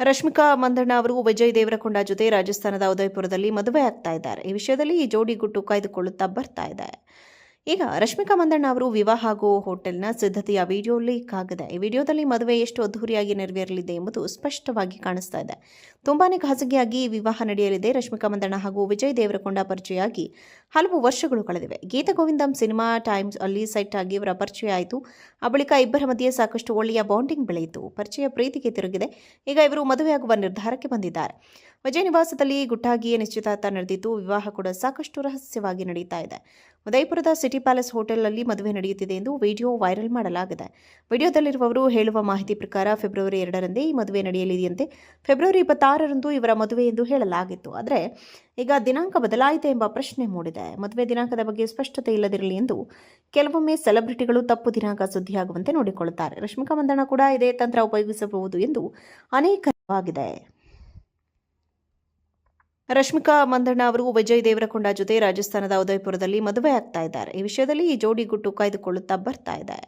ರಶ್ಮಿಕಾ ಮಂದಣ್ಣ ಅವರು, ವಿಜಯ್ ದೇವರಕೊಂಡ ಜೊತೆ ರಾಜಸ್ಥಾನದ ಉದಯಪುರದಲ್ಲಿ ಮದುವೆ ಆಗ್ತಾ ಇದ್ದಾರೆ. ಈ ವಿಷಯದಲ್ಲಿ ಈ ಜೋಡಿ ಗುಟ್ಟು ಕಾಯ್ದುಕೊಳ್ಳುತ್ತಾ ಬರ್ತಾ ಇದೆ. ಈಗ ರಶ್ಮಿಕಾ ಮಂದಣ್ಣ ಅವರು ವಿವಾಹ ಆಗೋ ಹೋಟೆಲ್ನ ಸಿದ್ಧತೆಯ ವಿಡಿಯೋ ಲೀಕ್ ಆಗಿದೆ. ಈ ವಿಡಿಯೋದಲ್ಲಿ ಮದುವೆ ಎಷ್ಟು ಅದ್ಧೂರಿಯಾಗಿ ನೆರವೇರಲಿದೆ ಎಂಬುದು ಸ್ಪಷ್ಟವಾಗಿ ಕಾಣಿಸ್ತಾ ಇದೆ. ತುಂಬಾನೇ ಖಾಸಗಿಯಾಗಿ ವಿವಾಹ ನಡೆಯಲಿದೆ. ರಶ್ಮಿಕಾ ಮಂದಣ್ಣ ಹಾಗೂ ವಿಜಯ್ ದೇವರಕೊಂಡ ಪರಿಚಯವಾಗಿ ಹಲವು ವರ್ಷಗಳು ಕಳೆದಿವೆ. ಗೀತ ಗೋವಿಂದಂ ಸಿನಿಮಾ ಟೈಮ್ಸ್ ಅಲ್ಲಿ ಸೆಟ್ ಆಗಿ ಇವರ ಪರಿಚಯ ಆಯಿತು. ಆ ಬಳಿಕ ಇಬ್ಬರ ಮಧ್ಯೆ ಸಾಕಷ್ಟು ಒಳ್ಳೆಯ ಬಾಂಡಿಂಗ್ ಬೆಳೆಯಿತು. ಪರಿಚಯ ಪ್ರೀತಿಗೆ ತಿರುಗಿದೆ. ಈಗ ಇವರು ಮದುವೆಯಾಗುವ ನಿರ್ಧಾರಕ್ಕೆ ಬಂದಿದ್ದಾರೆ. ವಿಜಯ್ ನಿವಾಸದಲ್ಲಿ ಗುಟ್ಟಾಗಿಯೇ ನಿಶ್ಚಿತಾರ್ಥ ನಡೆದಿದ್ದು, ವಿವಾಹ ಕೂಡ ಸಾಕಷ್ಟು ರಹಸ್ಯವಾಗಿ ನಡೀತಾ ಇದೆ. ಉದಯಪುರದ ಸಿಟಿ ಪ್ಯಾಲೇಸ್ ಹೋಟೆಲ್ನಲ್ಲಿ ಮದುವೆ ನಡೆಯುತ್ತಿದೆ ಎಂದು ವಿಡಿಯೋ ವೈರಲ್ ಮಾಡಲಾಗಿದೆ. ವಿಡಿಯೋದಲ್ಲಿರುವವರು ಹೇಳುವ ಮಾಹಿತಿ ಪ್ರಕಾರ ಫೆಬ್ರವರಿ ಎರಡರಂದೇ ಈ ಮದುವೆ ನಡೆಯಲಿದೆಯಂತೆ ಫೆಬ್ರವರಿ ಇಪ್ಪತ್ತಾರರಂದು ಇವರ ಮದುವೆ ಎಂದು ಹೇಳಲಾಗಿತ್ತು. ಆದರೆ ಈಗ ದಿನಾಂಕ ಬದಲಾಯಿತೆ ಎಂಬ ಪ್ರಶ್ನೆ ಮೂಡಿದೆ. ಮದುವೆ ದಿನಾಂಕದ ಬಗ್ಗೆ ಸ್ಪಷ್ಟತೆ ಇಲ್ಲದಿರಲಿ ಎಂದು ಕೆಲವೊಮ್ಮೆ ಸೆಲೆಬ್ರಿಟಿಗಳು ತಪ್ಪು ದಿನಾಂಕ ಸುದ್ದಿಯಾಗುವಂತೆ ನೋಡಿಕೊಳ್ಳುತ್ತಾರೆ. ರಶ್ಮಿಕಾ ಮಂದಣ್ಣ ಕೂಡ ಇದೇ ತಂತ್ರ ಉಪಯೋಗಿಸಬಹುದು ಎಂದು ಅನೇಕವಾಗಿದೆ ರಶ್ಮಿಕಾ ಮಂದಣ್ಣ ಅವರು ವಿಜಯ್ ದೇವರಕೊಂಡ ಜೊತೆ ರಾಜಸ್ಥಾನದ ಉದಯಪುರದಲ್ಲಿ ಮದುವೆ ಆಗ್ತಾ ಇದ್ದಾರೆ. ಈ ವಿಷಯದಲ್ಲಿ ಈ ಜೋಡಿ ಗುಟ್ಟು ಕಾಯ್ದುಕೊಳ್ಳುತ್ತಾ ಬರ್ತಾ ಇದೆ.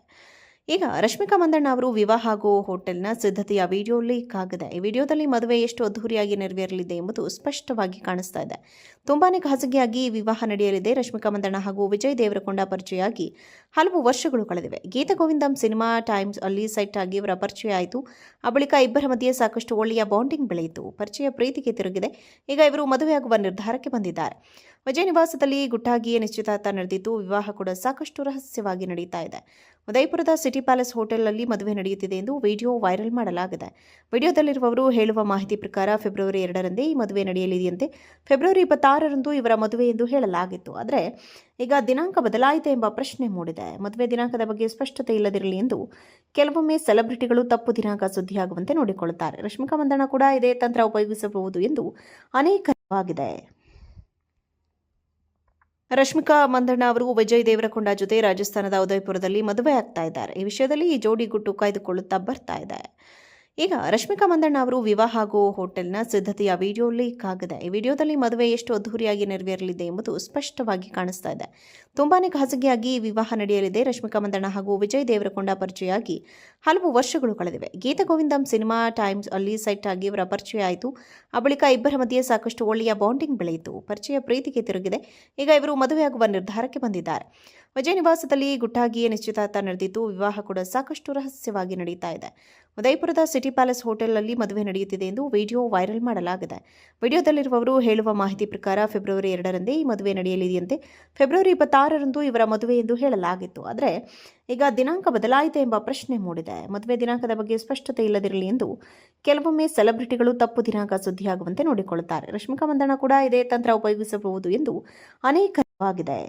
ಈಗ ರಶ್ಮಿಕಾ ಮಂದಣ್ಣ ಅವರು ವಿವಾಹ ಆಗೋ ಹೋಟೆಲ್ನ ಸಿದ್ಧತೆಯ ವಿಡಿಯೋ ಲೀಕ್ ಆಗಿದೆ. ಈ ವಿಡಿಯೋದಲ್ಲಿ ಮದುವೆ ಎಷ್ಟು ಅದ್ಧೂರಿಯಾಗಿ ನೆರವೇರಲಿದೆ ಎಂಬುದು ಸ್ಪಷ್ಟವಾಗಿ ಕಾಣಿಸ್ತಾ ಇದೆ. ತುಂಬಾನೇ ಖಾಸಗಿಯಾಗಿ ವಿವಾಹ ನಡೆಯಲಿದೆ. ರಶ್ಮಿಕಾ ಮಂದಣ್ಣ ಹಾಗೂ ವಿಜಯ್ ದೇವರಕೊಂಡ ಪರಿಚಯವಾಗಿ ಹಲವು ವರ್ಷಗಳು ಕಳೆದಿವೆ. ಗೀತ ಗೋವಿಂದಂ ಸಿನಿಮಾ ಟೈಮ್ಸ್ ಅಲ್ಲಿ ಸೆಟ್ ಆಗಿ ಇವರ ಪರಿಚಯ ಆಯಿತು. ಆ ಬಳಿಕ ಇಬ್ಬರ ಮಧ್ಯೆ ಸಾಕಷ್ಟು ಒಳ್ಳೆಯ ಬಾಂಡಿಂಗ್ ಬೆಳೆಯಿತು. ಪರಿಚಯ ಪ್ರೀತಿಗೆ ತಿರುಗಿದೆ. ಈಗ ಇವರು ಮದುವೆಯಾಗುವ ನಿರ್ಧಾರಕ್ಕೆ ಬಂದಿದ್ದಾರೆ. ವಿಜಯ ನಿವಾಸದಲ್ಲಿ ಗುಟ್ಟಾಗಿಯೇ ನಿಶ್ಚಿತಾರ್ಥ ನಡೆದಿದ್ದು, ವಿವಾಹ ಕೂಡ ಸಾಕಷ್ಟು ರಹಸ್ಯವಾಗಿ ನಡೀತಾ ಇದೆ. ಉದಯಪುರದ ಸಿಟಿ ಪ್ಯಾಲೇಸ್ ಹೋಟೆಲ್ನಲ್ಲಿ ಮದುವೆ ನಡೆಯುತ್ತಿದೆ ಎಂದು ವಿಡಿಯೋ ವೈರಲ್ ಮಾಡಲಾಗಿದೆ. ವಿಡಿಯೋದಲ್ಲಿರುವವರು ಹೇಳುವ ಮಾಹಿತಿ ಪ್ರಕಾರ ಫೆಬ್ರವರಿ ಎರಡರಂದೇ ಈ ಮದುವೆ ನಡೆಯಲಿದೆಯಂತೆ. ಫೆಬ್ರವರಿ ಇಪ್ಪತ್ತಾರರಂದು ಇವರ ಮದುವೆ ಎಂದು ಹೇಳಲಾಗಿತ್ತು. ಆದರೆ ಈಗ ದಿನಾಂಕ ಬದಲಾಯಿತೆ ಎಂಬ ಪ್ರಶ್ನೆ ಮೂಡಿದೆ. ಮದುವೆ ದಿನಾಂಕದ ಬಗ್ಗೆ ಸ್ಪಷ್ಟತೆ ಇಲ್ಲದಿರಲಿ ಎಂದು ಕೆಲವೊಮ್ಮೆ ಸೆಲೆಬ್ರಿಟಿಗಳು ತಪ್ಪು ದಿನಾಂಕ ಸುದ್ದಿಯಾಗುವಂತೆ ನೋಡಿಕೊಳ್ಳುತ್ತಾರೆ. ರಶ್ಮಿಕಾ ಮಂದಣ್ಣ ಕೂಡ ಇದೇ ತಂತ್ರ ಉಪಯೋಗಿಸಬಹುದು ಎಂದು ಅನೇಕವಾಗಿದೆ ರಶ್ಮಿಕಾ ಮಂದಣ್ಣ ಅವರು ವಿಜಯ್ ದೇವರಕೊಂಡ ಜೊತೆ ರಾಜಸ್ಥಾನದ ಉದಯಪುರದಲ್ಲಿ ಮದುವೆ ಆಗ್ತಾ ಇದ್ದಾರೆ. ಈ ವಿಷಯದಲ್ಲಿ ಈ ಜೋಡಿ ಗುಟ್ಟು ಕಾಯ್ದುಕೊಳ್ಳುತ್ತಾ ಬರ್ತಾ ಇದೆ. ಈಗ ರಶ್ಮಿಕಾ ಮಂದಣ್ಣ ಅವರು ವಿವಾಹ ಹಾಗೂ ಹೋಟೆಲ್ನ ಸಿದ್ಧತೆಯ ವಿಡಿಯೋ ಲೀಕ್ ಆಗಿದೆ. ಈ ವಿಡಿಯೋದಲ್ಲಿ ಮದುವೆ ಎಷ್ಟು ಅದ್ಧೂರಿಯಾಗಿ ನೆರವೇರಲಿದೆ ಎಂಬುದು ಸ್ಪಷ್ಟವಾಗಿ ಕಾಣಿಸ್ತಾ ಇದೆ. ತುಂಬಾನೇ ಖಾಸಗಿಯಾಗಿ ವಿವಾಹ ನಡೆಯಲಿದೆ. ರಶ್ಮಿಕಾ ಮಂದಣ್ಣ ಹಾಗೂ ವಿಜಯ್ ದೇವರಕೊಂಡ ಪರಿಚಯವಾಗಿ ಹಲವು ವರ್ಷಗಳು ಕಳೆದಿವೆ. ಗೀತ ಗೋವಿಂದಂ ಸಿನಿಮಾ ಟೈಮ್ಸ್ ಅಲ್ಲಿ ಸೆಟ್ ಆಗಿ ಇವರ ಪರಿಚಯ ಆಯಿತು. ಆ ಬಳಿಕ ಇಬ್ಬರ ಮಧ್ಯೆ ಸಾಕಷ್ಟು ಒಳ್ಳೆಯ ಬಾಂಡಿಂಗ್ ಬೆಳೆಯಿತು. ಪರಿಚಯ ಪ್ರೀತಿಗೆ ತಿರುಗಿದೆ. ಈಗ ಇವರು ಮದುವೆಯಾಗುವ ನಿರ್ಧಾರಕ್ಕೆ ಬಂದಿದ್ದಾರೆ. ವಿಜಯ್ ನಿವಾಸದಲ್ಲಿ ಗುಟ್ಟಾಗಿಯೇ ನಿಶ್ಚಿತಾರ್ಥ ನಡೆದಿದ್ದು, ವಿವಾಹ ಕೂಡ ಸಾಕಷ್ಟು ರಹಸ್ಯವಾಗಿ ನಡೀತಾ ಇದೆ. ಉದಯಪುರದ ಸಿಟಿ ಪ್ಯಾಲೇಸ್ ಹೋಟೆಲ್ನಲ್ಲಿ ಮದುವೆ ನಡೆಯುತ್ತಿದೆ ಎಂದು ವಿಡಿಯೋ ವೈರಲ್ ಮಾಡಲಾಗಿದೆ. ವಿಡಿಯೋದಲ್ಲಿರುವವರು ಹೇಳುವ ಮಾಹಿತಿ ಪ್ರಕಾರ, ಫೆಬ್ರವರಿ ಎರಡರಂದೇ ಈ ಮದುವೆ ನಡೆಯಲಿದೆಯಂತೆ ಫೆಬ್ರವರಿ ಇಪ್ಪತ್ತಾರರಂದು ಇವರ ಮದುವೆ ಎಂದು ಹೇಳಲಾಗಿತ್ತು. ಆದರೆ, ಈಗ ದಿನಾಂಕ ಬದಲಾಯಿತೆ ಎಂಬ ಪ್ರಶ್ನೆ ಮೂಡಿದೆ. ಮದುವೆ ದಿನಾಂಕದ ಬಗ್ಗೆ ಸ್ಪಷ್ಟತೆ ಇಲ್ಲದಿರಲಿ ಎಂದು ಕೆಲವೊಮ್ಮೆ ಸೆಲೆಬ್ರಿಟಿಗಳು ತಪ್ಪು ದಿನಾಂಕ ಸುದ್ದಿಯಾಗುವಂತೆ ನೋಡಿಕೊಳ್ಳುತ್ತಾರೆ. ರಶ್ಮಿಕಾ ಮಂದಣ್ಣ ಕೂಡ ಇದೇ ತಂತ್ರ ಉಪಯೋಗಿಸಬಹುದು ಎಂದು ಅನೇಕವಾಗಿದೆ